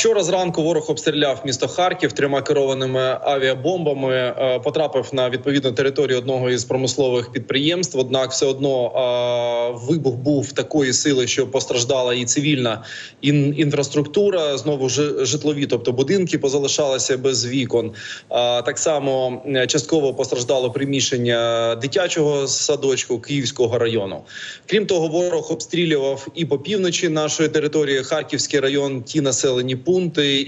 Вчора зранку ворог обстріляв місто Харків трьома керованими авіабомбами. е, Потрапив на відповідну територію одного із промислових підприємств. Однак, все одно е, вибух був такої сили, що постраждала і цивільна інфраструктура. Знову ж житлові, тобто будинки, позалишалися без вікон. А, Так само е, частково постраждало приміщення дитячого садочку Київського району. Крім того, ворог обстрілював і по півночі нашої території Харківський район, ті населені пункти,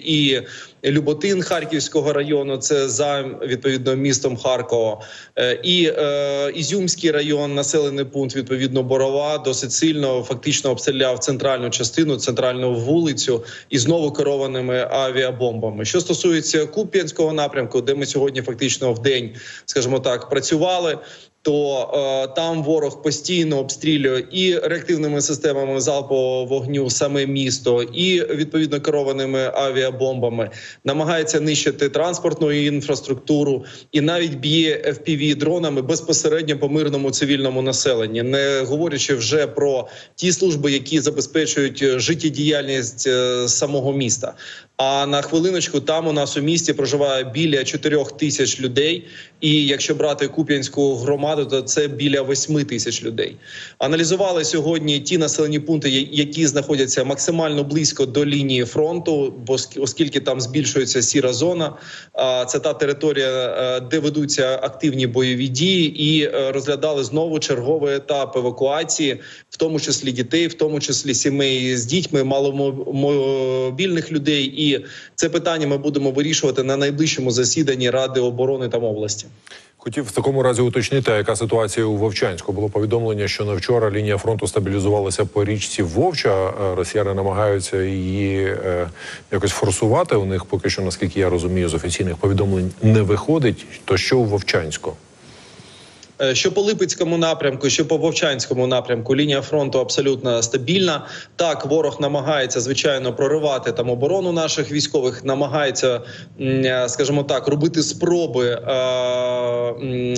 і Люботин Харківського району. Це за відповідно містом Харкова, Е, і е, Ізюмський район, населений пункт відповідно Борова, досить сильно фактично обстріляв центральну частину, центральну вулицю і знову керованими авіабомбами. Що стосується Куп'янського напрямку, де ми сьогодні фактично в день, скажімо так, працювали. То е, там ворог постійно обстрілює і реактивними системами залпового вогню саме місто, і відповідно керованими авіабомбами намагається нищити транспортну інфраструктуру і навіть б'є fpv дронами безпосередньо по мирному цивільному населенні, не говорячи вже про ті служби, які забезпечують життєдіяльність е, самого міста. А на хвилиночку там у нас у місті проживає біля 4 тисяч людей. І якщо брати Куп'янську громаду, то це біля 8 тисяч людей. Аналізували сьогодні ті населені пункти, які знаходяться максимально близько до лінії фронту, бо ск- оскільки там збільшується сіра зона. Це та територія, е, де ведуться активні бойові дії, і е, розглядали знову черговий етап евакуації, в тому числі дітей, в тому числі сімей з дітьми, маломобільних людей. І це питання ми будемо вирішувати на найближчому засіданні Ради оборони там області. Хотів в такому разі уточнити, яка ситуація у Вовчанську. Було повідомлення, що на вчора лінія фронту стабілізувалася по річці Вовча. Росіяни намагаються її е, якось форсувати. У них поки що, наскільки я розумію, з офіційних повідомлень не виходить. То що у Вовчанську? Е, Що по Липецькому напрямку, що по Вовчанському напрямку, лінія фронту абсолютно стабільна. Так, ворог намагається звичайно проривати там оборону наших військових, намагається, е, скажімо так, робити спроби е,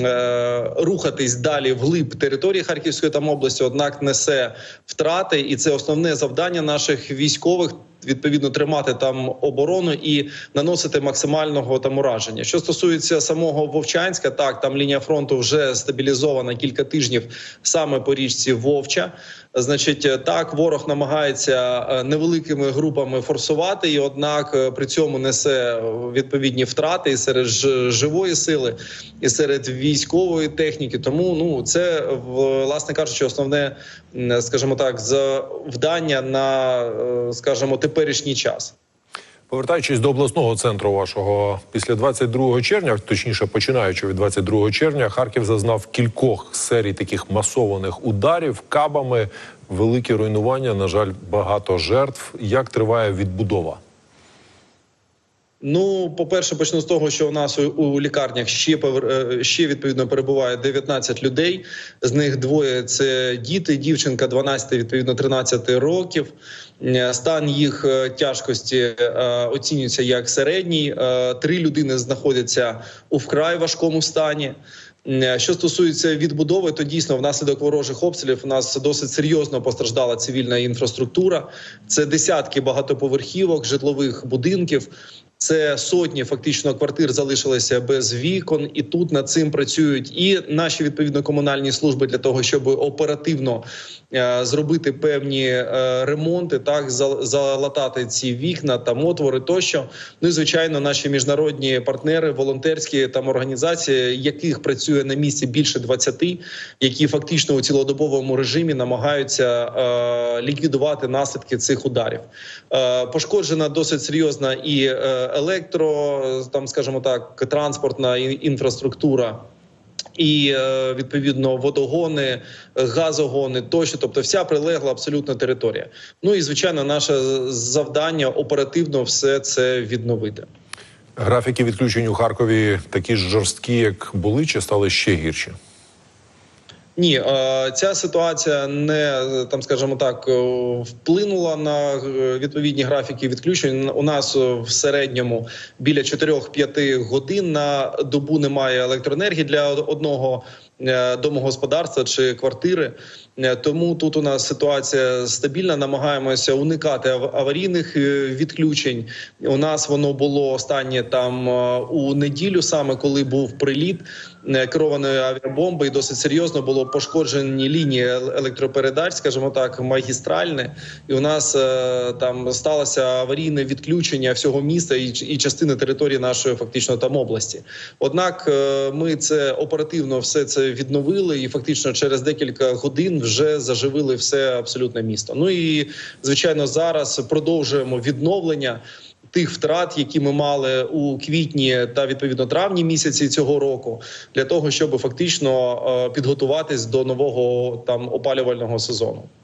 е, рухатись далі вглиб території Харківської там області. Однак несе втрати, і це основне завдання наших військових. Відповідно, тримати там оборону і наносити максимального там ураження. Що стосується самого Вовчанська, так там лінія фронту вже стабілізована кілька тижнів саме по річці Вовча. Значить, е, так ворог намагається е, невеликими групами форсувати, і однак е, при цьому несе відповідні втрати і серед живої сили, і серед військової техніки. Тому ну це власне кажучи, основне, скажімо так, завдання на скажімо, теперішній час. Повертаючись до обласного центру вашого, після 22 червня, точніше починаючи від 22 червня, Харків зазнав кількох серій таких масованих ударів кабами, великі руйнування. На жаль, багато жертв. Як триває відбудова? Ну, по-перше, почну з того, що у нас у, лікарнях ще е, ще відповідно перебуває 19 людей. З них двоє це діти, дівчинка 12, відповідно 13 років. Стан їх е, тяжкості е, оцінюється як середній. Три людини знаходяться у вкрай важкому стані. Що стосується відбудови, то дійсно внаслідок ворожих обстрілів у нас досить серйозно постраждала цивільна інфраструктура. Це десятки багатоповерхівок, житлових будинків. Це сотні фактично квартир залишилися без вікон, і тут над цим працюють і наші відповідно комунальні служби для того, щоб оперативно е, зробити певні е, ремонти, так залатати ці вікна там отвори тощо. Ну і звичайно, наші міжнародні партнери, волонтерські там організації, яких працює на місці більше 20, які фактично у цілодобовому режимі намагаються е, ліквідувати наслідки цих ударів. Е, пошкоджена досить серйозна і е, електро, там, скажімо так, транспортна інфраструктура. І е, відповідно водогони, газогони тощо, тобто вся прилегла абсолютно територія. Ну і звичайно, наше завдання оперативно все це відновити. Графіки відключень у Харкові такі ж жорсткі, як були, чи стали ще гірші? Ні, ця ситуація не там, скажімо так, е, вплинула на е, відповідні графіки відключень. У нас в середньому біля 4-5 годин на добу немає електроенергії для одного е, домогосподарства чи квартири. Тому тут у нас ситуація стабільна. Намагаємося уникати ав- аварійних відключень. У нас воно було останнє там у неділю, саме коли був приліт керованої авіабомби, і досить серйозно було пошкоджені лінії електропередач, скажімо так, магістральне. І у нас е, там сталося аварійне відключення всього міста і, і частини території нашої фактично там області. Однак е, ми це оперативно все це відновили, і фактично через декілька годин вже заживили все абсолютне місто. Ну і звичайно, зараз продовжуємо відновлення. Тих втрат, які ми мали у квітні та відповідно травні місяці цього року, для того, щоб фактично е, підготуватись до нового там опалювального сезону.